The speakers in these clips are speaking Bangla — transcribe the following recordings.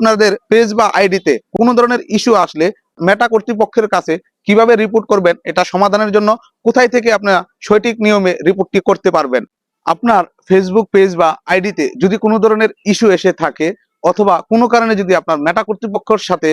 আপনাদের পেজ বা আইডিতে কোনো ধরনের ইস্যু আসলে মেটা কর্তৃপক্ষের কাছে কীভাবে রিপোর্ট করবেন, এটা সমাধানের জন্য কোথায় থেকে আপনারা সঠিক নিয়মে রিপোর্টটি করতে পারবেন? আপনার ফেসবুক পেজ বা আইডিতে যদি কোনো ধরনের ইস্যু এসে থাকে অথবা কোনো কারণে যদি আপনার মেটা কর্তৃপক্ষের সাথে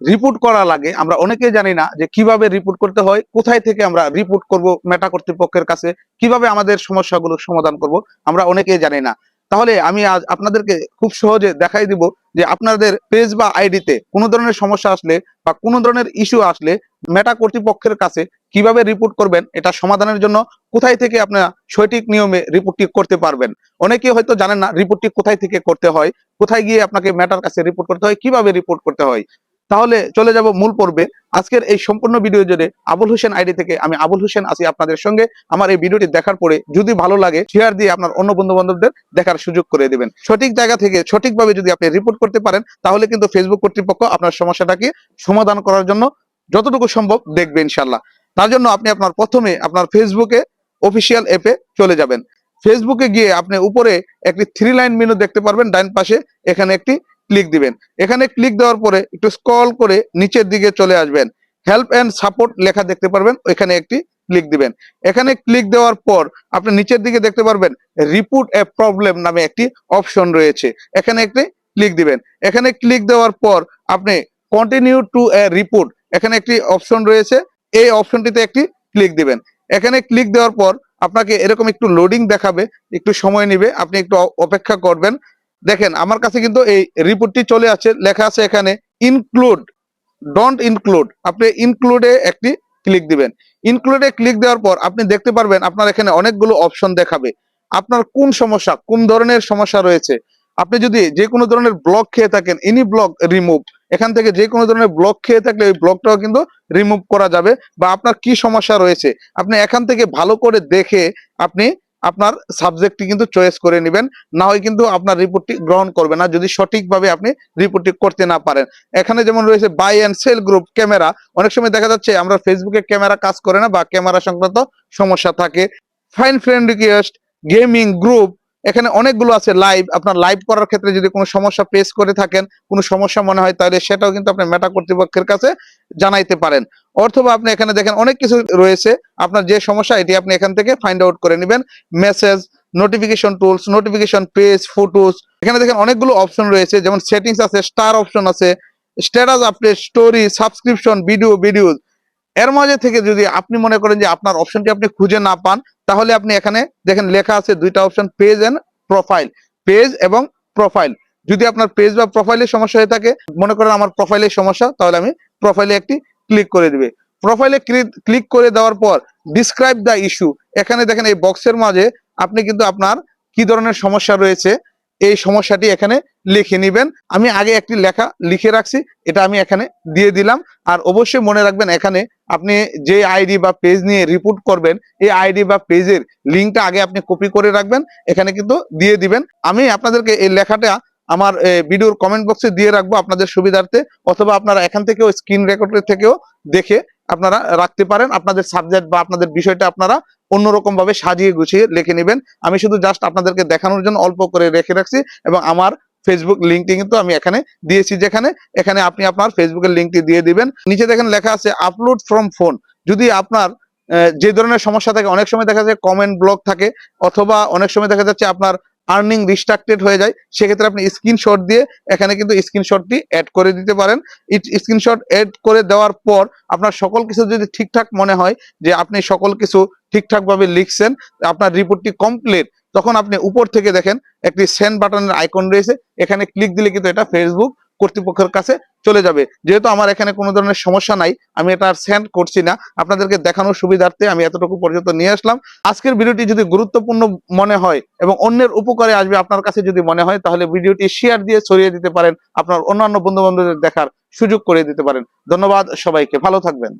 রিপোর্ট করা লাগে, আমরা অনেকেই জানি না যে কীভাবে রিপোর্ট করতে হয়, কোথায় থেকে আমরা রিপোর্ট করব মেটা কর্তৃপক্ষের কাছে, কীভাবে আমাদের সমস্যাগুলো সমাধান করব, আমরা অনেকেই জানি না। তাহলে আমি আজ আপনাদেরকে খুব সহজে দেখাই দিব যে আপনাদের পেজ বা আইডিতে কোনো ধরনের সমস্যা আসলে বা কোনো ধরনের ইস্যু আসলে মেটা কর্তৃপক্ষের কাছে কীভাবে রিপোর্ট করবেন, এটা সমাধানের জন্য কোথায় থেকে আপনারা সঠিক নিয়মে রিপোর্টটি করতে পারবেন? অনেকে হয়তো জানেন না রিপোর্টটি কোথায় থেকে করতে হয়, কোথায় গিয়ে আপনাকে মেটার কাছে রিপোর্ট করতে হয়, কীভাবে রিপোর্ট করতে হয়? তাহলে চলে যাব মূল পর্বে। আজকের এই সম্পূর্ণ ভিডিও জুড়ে আবুল হোসেন আইডি থেকে আমি আবুল হোসেন আছি আপনাদের সঙ্গে। আমার এই ভিডিওটি দেখার পরে যদি ভালো লাগে শেয়ার দিয়ে আপনার অন্য বন্ধু বান্ধবদের দেখার সুযোগ করে দিবেন। সঠিক জায়গা থেকে সঠিকভাবে যদি আপনি রিপোর্ট করতে পারেন, তাহলে কিন্তু ফেসবুক কর্তৃপক্ষ আপনার সমস্যাটাকে সমাধান করার জন্য যতটুকু সম্ভব দেখবে ইনশাল্লাহ তার জন্য আপনি আপনার প্রথমে আপনার ফেসবুকে অফিসিয়াল অ্যাপে চলে যাবেন। ফেসবুকে গিয়ে আপনি উপরে একটি থ্রি লাইন মেনু দেখতে পারবেন। ডাইন পাশে এখানে একটি ক্লিক দিবেন। এখানে ক্লিক দেওয়ার পরে একটু স্ক্রল করে নিচের দিকে চলে আসবেন। হেল্প এন্ড সাপোর্ট লেখা দেখতে পারবেন, ওইখানে একটি ক্লিক দিবেন। এখানে ক্লিক দেওয়ার পর আপনি নিচের দিকে দেখতে পারবেন রিপোর্ট এ প্রবলেম নামে একটি অপশন রয়েছে। এখানে একটি ক্লিক দিবেন। এখানে ক্লিক দেওয়ার পর আপনি কন্টিনিউ টু এ রিপোর্ট এখানে একটি অপশন রয়েছে, এই অপশনটিতে একটি ক্লিক দিবেন। এখানে ক্লিক দেওয়ার পর আপনাকে এরকম একটু লোডিং দেখাবে, একটু সময় নিবে, আপনি একটু অপেক্ষা করবেন। দেখেন, আমার কাছে কিন্তু এই রিপোর্টটি চলে আছে লেখা আছে এখানে ইনক্লুড ডোন্ট ইনক্লুড আপনি ইনক্লুডে একটি ক্লিক দিবেন। ইনক্লুডে ক্লিক দেওয়ার পর আপনি দেখতে পারবেন আপনার এখানে অনেকগুলো অপশন দেখাবে। আপনার কোন সমস্যা, কোন ধরনের সমস্যা রয়েছে? আপনি যদি যে কোনো ধরনের ব্লক খেয়ে থাকেন এনি ব্লক রিমুভ এখান থেকে যে কোনো ধরনের ব্লক খেয়ে থাকলে ওই ব্লকটাও কিন্তু রিমুভ করা যাবে বা আপনার কি সমস্যা রয়েছে? আপনি এখান থেকে ভালো করে দেখে আপনি আপনার সাবজেক্টটি কিন্তু চয়েস করে নেবেন। না হয় কিন্তু আপনার রিপোর্টটি গ্রহণ করবে না। যদি সঠিকভাবে আপনি রিপোর্টটি করতে না পারেন। এখানে যেমন রয়েছে buy and sell group camera অনেক সময় দেখা যাচ্ছে আমরা ফেসবুকে ক্যামেরা কাজ করে না বা ক্যামেরা সংক্রান্ত সমস্যা থাকে। Find friend request gaming group এখানে অনেকগুলো আছে লাইভ আপনার লাইভ করার ক্ষেত্রে যদি কোনো সমস্যা ফেস করে থাকেন, কোনো সমস্যা মনে হয়, তাহলে সেটাও কিন্তু আপনি মেটা কর্তৃপক্ষের কাছে জানাইতে পারেন। অথবা আপনি এখানে দেখেন অনেক কিছু রয়েছে, আপনার যে সমস্যা, এটি আপনি এখান থেকে ফাইন্ড আউট করে নেবেন। Message notification tools notification page photos এখানে দেখেন অনেকগুলো অপশন রয়েছে, যেমন সেটিংস আছে স্টার অপশন আছে status update story subscription video video এর মাঝে থেকে যদি আপনি মনে করেন যে আপনার অপশনটি আপনি খুঁজে না পান তাহলে আপনি এখানে দেখেন লেখা আছে দুইটা option page and profile page এবং প্রোফাইল যদি আপনার পেজ বা প্রোফাইলের সমস্যা হয়ে থাকে, মনে করেন আমার প্রোফাইলের সমস্যা, তাহলে আমি প্রোফাইলে একটি ক্লিক করে দিবে। প্রোফাইলে ক্লিক করে দেওয়ার পর ডিসক্রাইব দ্য ইস্যু এখানে দেখেন এই বক্সের মাঝে আপনি কিন্তু আপনার কি ধরনের সমস্যা রয়েছে, এই সমস্যাটি এখানে লিখে নিবেন। আমি আগে একটি লেখা লিখে রাখছি, এটা আমি এখানে দিয়ে দিলাম। আর অবশ্যই মনে রাখবেন, এখানে আপনি যে আইডি বা পেজ নিয়ে রিপোর্ট করবেন, এই আইডি বা পেজের লিঙ্কটা আগে আপনি কপি করে রাখবেন, এখানে কিন্তু দিয়ে দিবেন। আমি আপনাদেরকে এই লেখাটা আমার ভিডিওর কমেন্ট বক্সে দিয়ে রাখব আপনাদের সুবিধার্থে, অথবা আপনারা এখান থেকেও স্ক্রিন রেকর্ডের থেকেও দেখে আপনারা রাখতে পারেন। আপনাদের সাবজেক্ট বা আপনাদের বিষয়টা আপনারা অন্যরকম ভাবে সাজিয়ে গুছিয়ে লিখে নেবেন। আমি শুধু জাস্ট আপনাদেরকে দেখানোর জন্য অল্প করে রেখে রাখছি এবং আমার ফেসবুক লিঙ্কটি কিন্তু আমি এখানে দিয়েছি, যেখানে এখানে আপনি আপনার ফেসবুকের লিঙ্কটি দিয়ে দিবেন। নিচে দেখেন লেখা আছে আপলোড ফ্রম ফোন যদি আপনার যে ধরনের সমস্যা থাকে, অনেক সময় দেখা যায় কমেন্ট ব্লক থাকে, অথবা অনেক সময় দেখা যাচ্ছে আপনার আর্নিং রিস্ট্রাক্টেড হয়ে যায়, সেক্ষেত্রে আপনি স্ক্রিনশট দিয়ে এখানে কিন্তু স্ক্রিনশটটি অ্যাড করে দিতে পারেন। স্ক্রিনশট অ্যাড করে দেওয়ার পর আপনার সকল কিছু যদি ঠিকঠাক মনে হয়, যে আপনি সকল কিছু ঠিকঠাক ভাবে লিখছেন, আপনার রিপোর্টটি কমপ্লিট তখন আপনি উপর থেকে দেখেন একটি সেন্ড বাটনের আইকন রয়েছে। এখানে ক্লিক দিলে কিন্তু এটা ফেসবুক কর্তৃপক্ষের কাছে চলে যাবে। যেহেতু আমার এখানে কোনো ধরনের সমস্যা নাই, আমি এটা আর সেন্ড করছি না। আপনাদেরকে দেখানোর সুবিধার্থে আমি এতটুকু পর্যন্ত নিয়ে আসলাম। আজকের ভিডিওটি যদি গুরুত্বপূর্ণ মনে হয় এবং অন্যের উপকারে আসবে আপনার কাছে যদি মনে হয়, তাহলে ভিডিওটি শেয়ার দিয়ে ছড়িয়ে দিতে পারেন। আপনার অন্যান্য বন্ধু বান্ধবদের দেখার সুযোগ করে দিতে পারেন। ধন্যবাদ সবাইকে। ভালো থাকবেন।